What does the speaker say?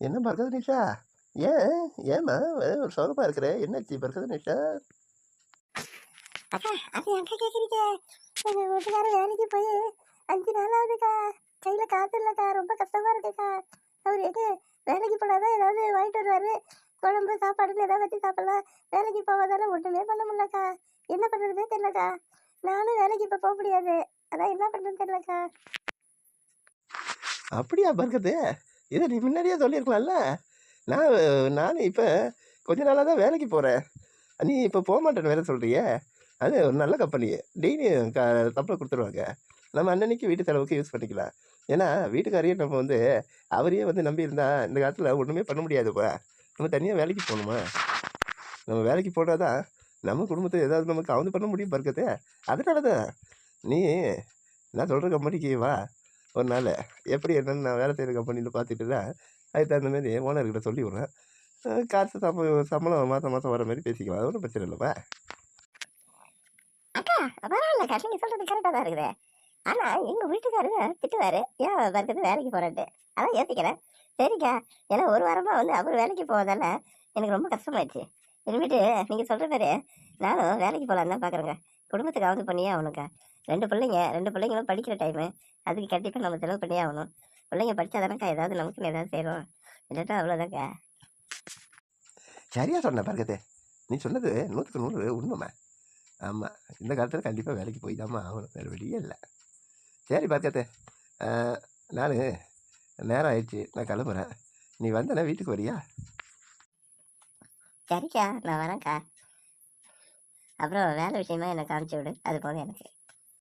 என்ன பர்கத் நிஷா? ஏன் ஏன் ஒரு சோகமாக இருக்கிற. என்னாச்சு பர்கத் நிஷா? அக்கா அது அக்கா கேட்குறீங்க எங்கள் வீட்டுக்காரர் வேலைக்கு போய் அஞ்சு நாள் ஆகுதுக்கா. கையில் காசு இல்லைக்கா. ரொம்ப கஷ்டமா இருக்குக்கா. அவர் எங்க வேலைக்கு போனாதான் ஏதாவது வாங்கிட்டு வருவாரு. குழம்பு சாப்பாடுன்னு ஏதாவது வச்சு சாப்பிடலாம். வேலைக்கு போவதால ஒன்றுமே பண்ண முடியலக்கா. என்ன பண்ணுறதுனே தெரியலக்கா. நானும் வேலைக்கு இப்போ போக முடியாது. அதான் என்ன பண்ணுறதுன்னு தெரியலக்கா. அப்படியா பர்கத்து இதை நீ முன்னாடியே சொல்லியிருக்கலாம்ல. நான் நானும் இப்போ கொஞ்ச நாளாக தான் வேலைக்கு போகிறேன் நீ இப்போ போக மாட்டேன்னு வேலை சொல்கிறியே அது ஒரு நல்ல கம்பெனி டெய்லியும் க சம்பளம் கொடுத்துருவாங்க. நம்ம அன்னன்னைக்கு வீட்டு செலவுக்கு யூஸ் பண்ணிக்கலாம். ஏன்னா வீட்டுக்காரையும் நம்ம வந்து அவரையே வந்து நம்பி இருந்தால் இந்த காலத்தில் ஒன்றுமே பண்ண முடியாதுப்பா நம்ம தனியாக வேலைக்கு போகணுமா நம்ம வேலைக்கு போனால் தான் நம்ம குடும்பத்தை ஏதாவது நமக்கு அவந்து பண்ண முடியும் பர்க்கத்து அதனால தான் நீ நான் சொல்கிற கம்பெனிக்கு வா. ஒரு நாள் எப்படி என்னென்னு நான் வேலை செய்கிற கம்பெனியில் பார்த்துட்டு தான் அதுக்கு தகுந்த மாதிரி ஓனர்கிட்ட சொல்லி விட்றேன். காசு சம்ப சம்பளம் மாதம் மாதம் வர மாதிரி பேசிக்கலாம். அது ஒன்றும் பிரச்சனை இல்லைப்பா அக்கா பரவாயில்லக்கா நீங்கள் சொல்கிறது கரெக்டாக தான் இருக்குது. ஆனால் எங்கள் வீட்டுக்காரங்க திட்டுவார். ஏன் வருகிறது வேலைக்கு போகிறேன்ட்டு அதான் யோசிக்கிறேன். சரிக்கா. ஏன்னா ஒரு வாரமாக வந்து அவர் வேலைக்கு போவதால எனக்கு ரொம்ப கஷ்டமாயிடுச்சு. இனிமேட்டு நீங்கள் சொல்கிற மாதிரி நானும் வேலைக்கு போகலான்னு தான் பார்க்குறேங்க குடும்பத்துக்கு ஆகுது பண்ணியே ஆகணும்க்கா ரெண்டு பிள்ளைங்க ரெண்டு பிள்ளைங்களும் படிக்கிற டைமு அதுக்கு கண்டிப்பாக நம்ம செலவு பண்ணியே ஆகணும். பிள்ளைங்க படித்தா தானேக்கா ஏதாவது நமக்குன்னு ஏதாவது செய்கிறோம் இல்லாட்டா அவ்வளோதான்க்கா சரியா சொன்ன பர்கத்தே நீ சொன்னது நூற்றுக்கு நூறு உண்மைம்மா. ஆமாம் இந்த காலத்தில் கண்டிப்பாக வேலைக்கு போய் தாம்மா ஆகணும். வேறு வெளியே இல்லை. சரி பர்கத்தே நான் நேரம் ஆயிடுச்சு. நான் கிளம்புறேன். நீ வந்தனா வீட்டுக்கு வரியா? சரிக்கா நான் வரேன்க்கா. அப்புறம் வேலை விஷயமா எனக்கு காமிச்சு விடு. அது போதும் எனக்கு